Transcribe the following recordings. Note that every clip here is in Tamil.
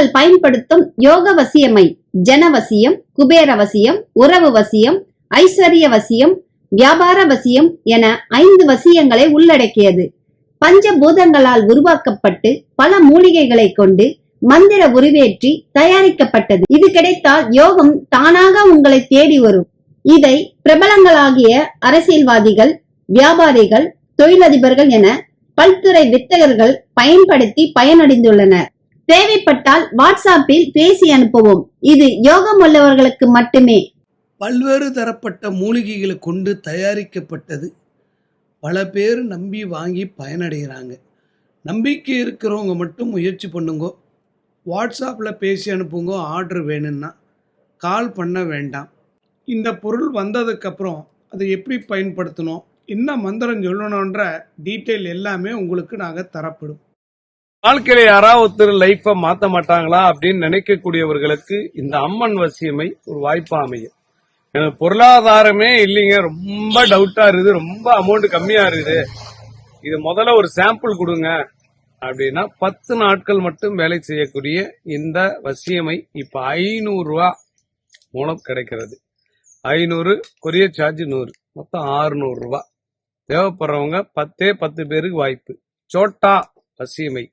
நீங்கள் பயன்படுத்தும் யோக வசியமை ஜனவசியம் குபேர வசியம் உறவு வசியம் ஐஸ்வர்ய வசியம் வியாபார வசியம் என ஐந்து வசியங்களை உள்ளடக்கியது. பஞ்சபூதங்களால் உருவாக்கப்பட்டு பல மூலிகைகளை கொண்டு மந்திர உருவேற்றி தயாரிக்கப்பட்டது. இது கிடைத்தால் யோகம் தானாக உங்களை தேடி வரும். இதை பிரபலங்களாகிய அரசியல்வாதிகள் வியாபாரிகள் தொழிலதிபர்கள் என பல்துறை வித்தகர்கள் பயன்படுத்தி பயனடைந்துள்ளனர். தேவைப்பட்டால் வாட்ஸ்அப்பில் பேசி அனுப்பவும். இது யோகம் உள்ளவர்களுக்கு மட்டுமே. பல்வேறு தரப்பட்ட மூலிகைகளை கொண்டு தயாரிக்கப்பட்டது. பல பேர் நம்பி வாங்கி பயனடைகிறாங்க. நம்பிக்கை இருக்கிறவங்க மட்டும் முயற்சி பண்ணுங்க. வாட்ஸ்அப்பில் பேசி அனுப்புங்க ஆர்டர் வேணும்னா. கால் பண்ண வேண்டாம். இந்த பொருள் வந்ததுக்கப்புறம் அதை எப்படி பயன்படுத்தணும் என்ன மந்திரம் சொல்லணுன்ற டீட்டெயில் எல்லாமே உங்களுக்கு நாங்கள் தரப்படும். வாழ்க்கையில யாராவது ஒருத்தர் லைஃப மாத்த மாட்டாங்களா அப்படின்னு நினைக்கக்கூடியவர்களுக்கு இந்த அம்மன் வசியமை ஒரு வாய்ப்பா அமையும். எனக்கு பொருளாதாரமே இல்லைங்க. ரொம்ப டவுட்டா இருக்குது. ரொம்ப அமௌண்ட் கம்மியா இருக்குது. இது முதல்ல ஒரு சாம்பிள் கொடுங்க. அப்படின்னா பத்து நாட்கள் மட்டும் வேலை செய்யக்கூடிய இந்த வசியமை இப்ப ஐநூறு ரூபா மூலம் கிடைக்கிறது. ஐநூறு கொரியர் சார்ஜ் நூறு. மொத்தம் அறுநூறு ரூபா. தேவைப்படுறவங்க பத்தே பத்து பேருக்கு வாய்ப்பு. சோட்டா வசியமை.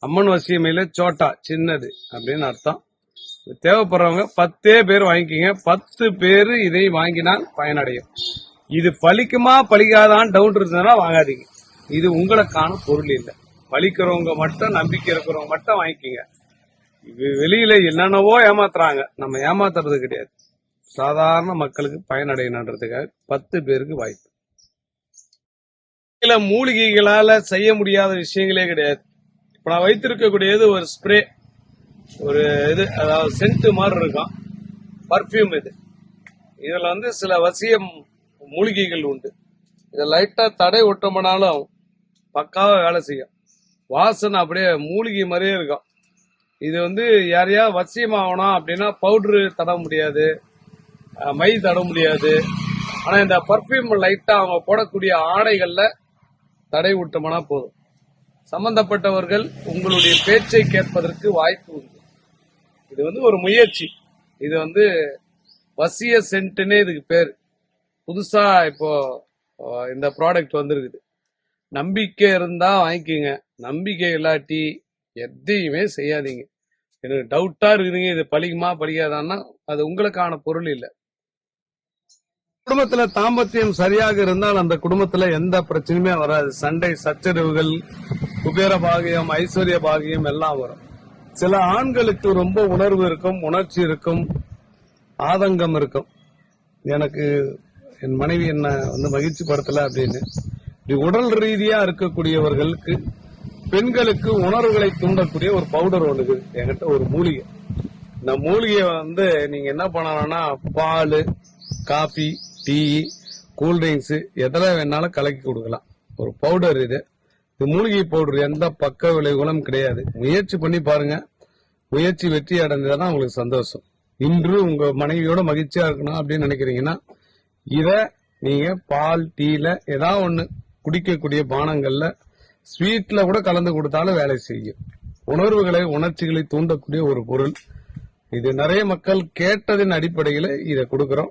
அம்மன் வசியமையில சோட்டா சின்னது அப்படின்னு அர்த்தம். தேவைப்படுறவங்க பத்தே பேர் வாங்கிக்கிங்க. பத்து பேர் இதை வாங்கினால் பயனடையும். இது பழிக்குமா பழிக்காதான் டவுட் இருந்ததுன்னா வாங்காதீங்க. இது உங்களுக்கான பொருள் இல்லை. பலிக்கிறவங்க மட்டும் நம்பிக்கை இருக்கிறவங்க மட்டும் வாங்கிக்கிங்க. இது வெளியில என்னென்னவோ ஏமாத்துறாங்க. நம்ம ஏமாத்துறது கிடையாது. சாதாரண மக்களுக்கு பயனடையணுன்றதுக்காக பத்து பேருக்கு வாய்ப்பு. சில மூலிகைகளால செய்ய முடியாத விஷயங்களே கிடையாது. நான் வைத்திருக்கக்கூடியது ஒரு ஸ்ப்ரே ஒரு இது அதாவது சென்ட் மாதிரி இருக்கும். பர்ஃப்யூம் இது. இதுல வந்து சில வசியம் மூலிகைகள் உண்டு. இதை லைட்டா தடை விட்டோம்னாலும் பக்காவாக வேலை செய்யும். வாசனை அப்படியே மூலிகை மாதிரியே இருக்கும். இது வந்து யாரையா வசியம் ஆகணும் அப்படின்னா பவுடரு தட முடியாது. மை தட முடியாது. ஆனா இந்த பர்ஃப்யூம் லைட்டா அவங்க போடக்கூடிய ஆடைகள்ல தடை விட்டோம்னா போதும். சம்பந்தப்பட்டவர்கள் உங்களுடைய பேச்சை கேட்பதற்கு வாய்ப்பு உண்டு. இது வந்து ஒரு முயற்சி. இது வந்து வசிய சென்ட்னே இதுக்கு பேர். புதுசா இப்போ இந்த ப்ராடக்ட் வந்திருக்குது. நம்பிக்கை இருந்தா வாங்கிக்கோங்க. நம்பிக்கை இல்லாட்டி எதையுமே செய்யாதீங்க. எனக்கு டவுட்டா இருக்குதுங்க. இது பழிக்குமா பழிக்காதான்னா அது உங்களுக்கான பொருள் இல்லை. குடும்பத்துல தாம்பத்தியம் சரியாக இருந்தால் அந்த குடும்பத்துல எந்த பிரச்சனையுமே வராது. சண்டை சச்சரவுகள் குபேர பாகியம் ஐஸ்வர்ய பாகியம் எல்லாம் வரும். சில ஆண்களுக்கு ரொம்ப உணர்வு இருக்கும் உணர்ச்சி இருக்கும் ஆதங்கம் இருக்கும். எனக்கு என் மனைவி என்ன வந்து மகிழ்ச்சி படுத்தல அப்படின்னு. இப்படி உடல் ரீதியா இருக்கக்கூடியவர்களுக்கு பெண்களுக்கு உணர்வுகளை தூண்டக்கூடிய ஒரு பவுடர் ஒன்று என்கிட்ட ஒரு மூலிகை. இந்த மூலிகையை வந்து நீங்க என்ன பண்ணலாம்னா பால் காஃபி டீ கூல்ட்ரிங்க்ஸ் எதில் வேணாலும் கலக்கி கொடுக்கலாம். ஒரு பவுடர் இது. இது மூலிகை பவுடர் எந்த பக்க விளைவுகளும் கிடையாது. முயற்சி பண்ணி பாருங்க. முயற்சி வெற்றி அடைஞ்சதான் உங்களுக்கு சந்தோஷம். இன்று உங்க மனைவியோட மகிழ்ச்சியா இருக்கணும் அப்படின்னு நினைக்கிறீங்கன்னா இத நீங்க பால் டீல ஏதாவது ஒண்ணு குடிக்கக்கூடிய பானங்கள்ல ஸ்வீட்ல கூட கலந்து கொடுத்தாலும் வேலை செய்யும். உணர்வுகளை உணர்ச்சிகளை தூண்டக்கூடிய ஒரு பொருள். இது நிறைய மக்கள் கேட்டதின் அடிப்படையில் இதை கொடுக்கிறோம்.